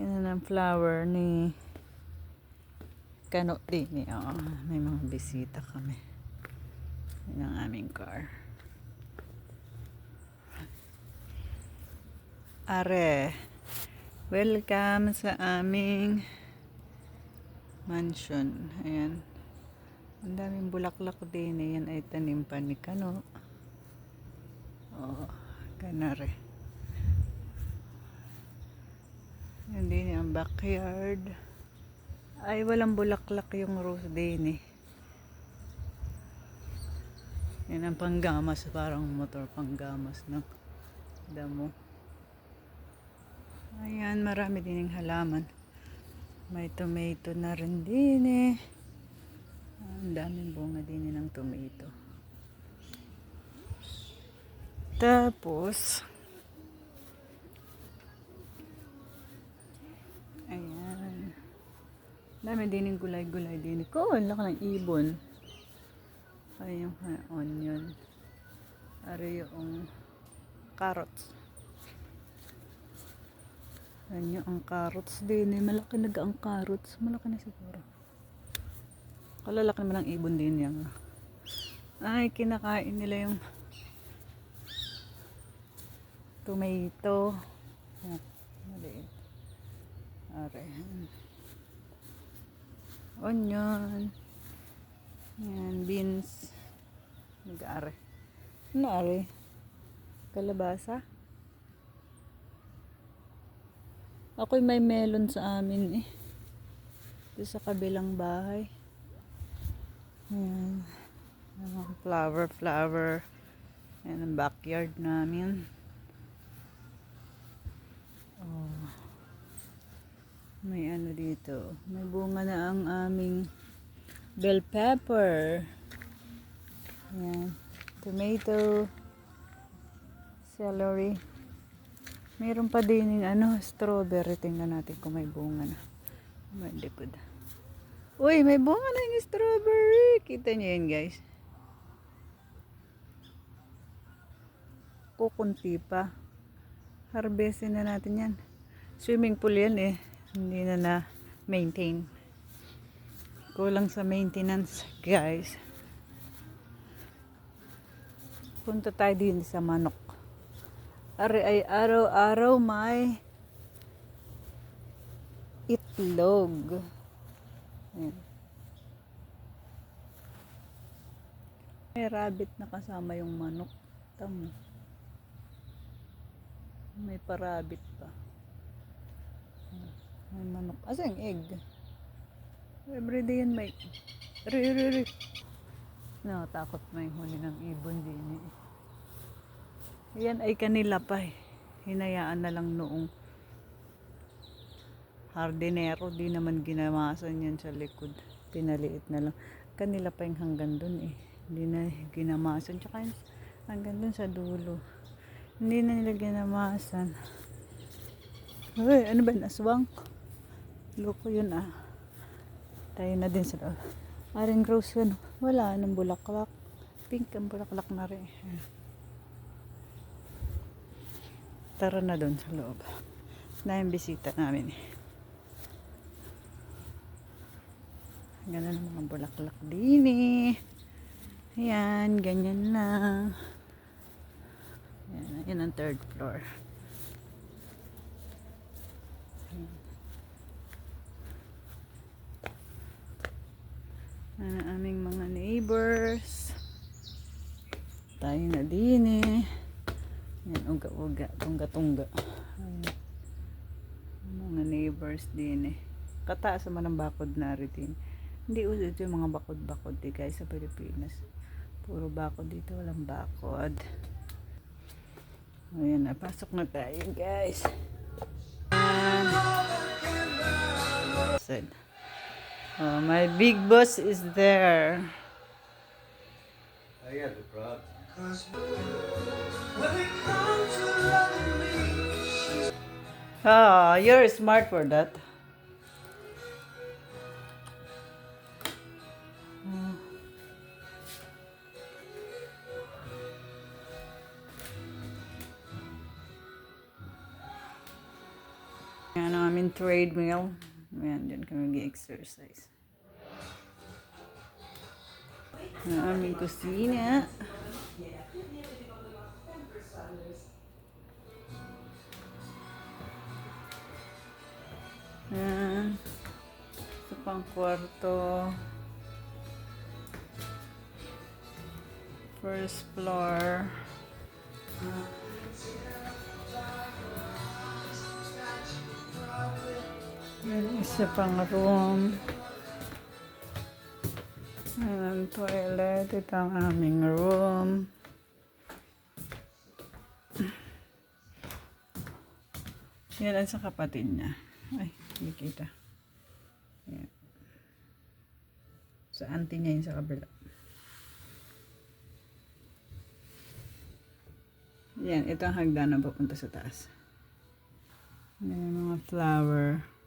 Ganun ang flower ni Kano din. Oh, may mga bisita kami. Yan ang aming car. Are, welcome sa aming mansion. Ayan. Ang daming bulaklak din. Ayan ay tanim pa ni Kano. Oh, ganare. Yan din ang backyard. Ay, walang bulaklak yung rose din eh. Yan ang panggamas. Parang motor panggamas ng damo. Ayan, marami din yung halaman. May tomato na rin din eh. Ang daming bunga din ng tomato. Tapos, ayan. Dami din yung gulay-gulay din. Ko, ang laki ng ibon. Ay, yung onion. Ari yung carrots. Ayan yung ang carrots din. Eh. Malaki na ang carrots. Malaki na siguro. Kalalaki naman ang ibon din yan. Ay, kinakain nila yung tomato. Maliit. Are. Onion. Yan, beans. Nag-are. Ano are? Kalabasa? Ako'y may melon sa amin eh. Ito sa kabilang bahay. Ayan. Ayan, Flower, flower. Ayan ang backyard namin. Oh. May ano dito. May bunga na ang aming bell pepper. Ayan. Tomato. Celery. Meron pa din yung ano, strawberry. Tingnan natin kung may bunga na. May likod. Uy, may bunga na yung strawberry. Kita niyo yun, guys. Kukunti pa. Harvestin na natin yan. Swimming pool yan eh. Hindi na na maintain. Kulang sa maintenance, guys. Punta tayo din sa manok. Ari ay araw-araw may itlog. Ayan. May rabbit na kasama yung manok. Tamo. May parabit pa. May manok. Asa yung egg? Everyday yan may... Ri, ri, ri. No, takot may huli ng ibon din eh. Yan ay kanila pa eh. Hinayaan na lang noong hardinero. Di naman ginamasan yan sa likod. Pinaliit na lang. Kanila pa yung hanggang dun eh. Hindi na ginamasan. Tsaka yung hanggang dun sa dulo. Hindi na nila ginamasan. Uy, ano ba? Aswang? Loko yun ah. Tayo na din sa loob. Aring rose yun. Wala nang bulaklak. Pink ang bulaklak na rin. Tara na doon sa loob. Na yung bisita namin eh. Ganun ang mga bulaklak din eh. Ayan, ganyan lang. Ayan, yun ang third floor. Ang aming mga neighbors. Tayo na din eh. Yan, uga-uga, tungga-tungga. Ayan. Mga neighbors din eh. Kataas naman ang bakod na rin. Hindi uso ito yung mga bakod-bakod eh guys sa Pilipinas. Puro bakod dito, walang bakod. Ayan, napasok na tayo guys. Ayan. Oh, my big boss is there. I got the prod. Ah, you're smart for that. Yan ang aming treadmill. Yan, dyan kami mag-exercise. Ang aming kusina. Yan. Ito pang kwarto. First floor. Yan, isa pang room. Yan ang toilet. Ito ang aming room. Yan ang sa kapatid niya. Ay, hindi kita. Yan. Sa auntie niya yun sa kabila. Yan, ito ang hagdan na papunta sa taas. Ang mga flower.